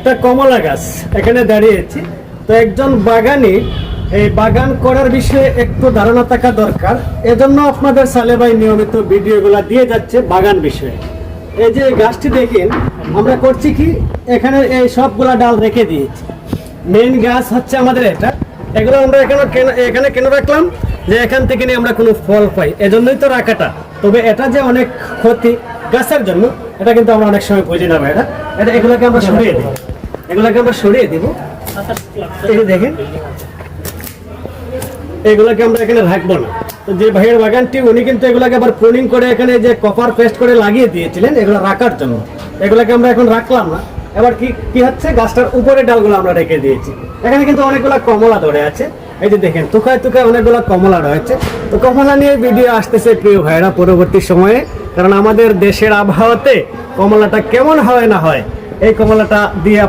একটা কমলা গাছ, এখানে দাঁড়িয়েছি। তো একজন বাগানি, এই বাগান করার বিষয়ে একটু ধারণা থাকা দরকার। এজন্য আপনাদের সালে ভাই নিয়মিত ভিডিওগুলো দিয়ে যাচ্ছে বাগান বিষয়ে। এই যে গাছটি দেখেন, আমরা করছি কি, এখানে এই সবগুলা ডাল রেখে দিয়েছি। মেইন গাছ হচ্ছে আমাদের এটা। এগুলো আমরা এখানে এখানে কেন রাখলাম? যে এখান থেকে নিয়ে আমরা কোনো ফল পাই। এজন্যই তো রাখাটা। তবে এটা যে অনেক ক্ষতি গাছের জন্য, এটা কিন্তু আমরা অনেক সময় বুঝি না এটা? এটা এগুলোকে আমরা সরিয়ে দিই এগুলোকে আমরা সরিয়ে দিব। দেখেন। এগুলোকে আমরা এখানে রাখব না। যে ভাইয়ের বাগানটি, উনি কিন্তু এগুলোকে আবার প্রুনিং করে এখানে যে কপার পেস্ট করে লাগিয়ে দিয়েছিলেন, এগুলো রাখার জন্য। এগুলোকে আমরা এখন রাখলাম না। এবার কি কি হচ্ছে? গাছটার উপরে ডালগুলো আমরা রেখে দিয়েছি। এখানে কিন্তু অনেকগুলো কমলা ধরে আছে। এই যে দেখেন তুকায় তুকায় অনেকগুলো কমলা রয়েছে। তো কমলা নিয়ে ভিডিও আসতেছে প্রিয় ভাইরা পরবর্তী সময়ে। কারণ আমাদের দেশের আবহাওয়াতে কমলাটা কেমন হয় না হয় এই কমলাটা দিয়ে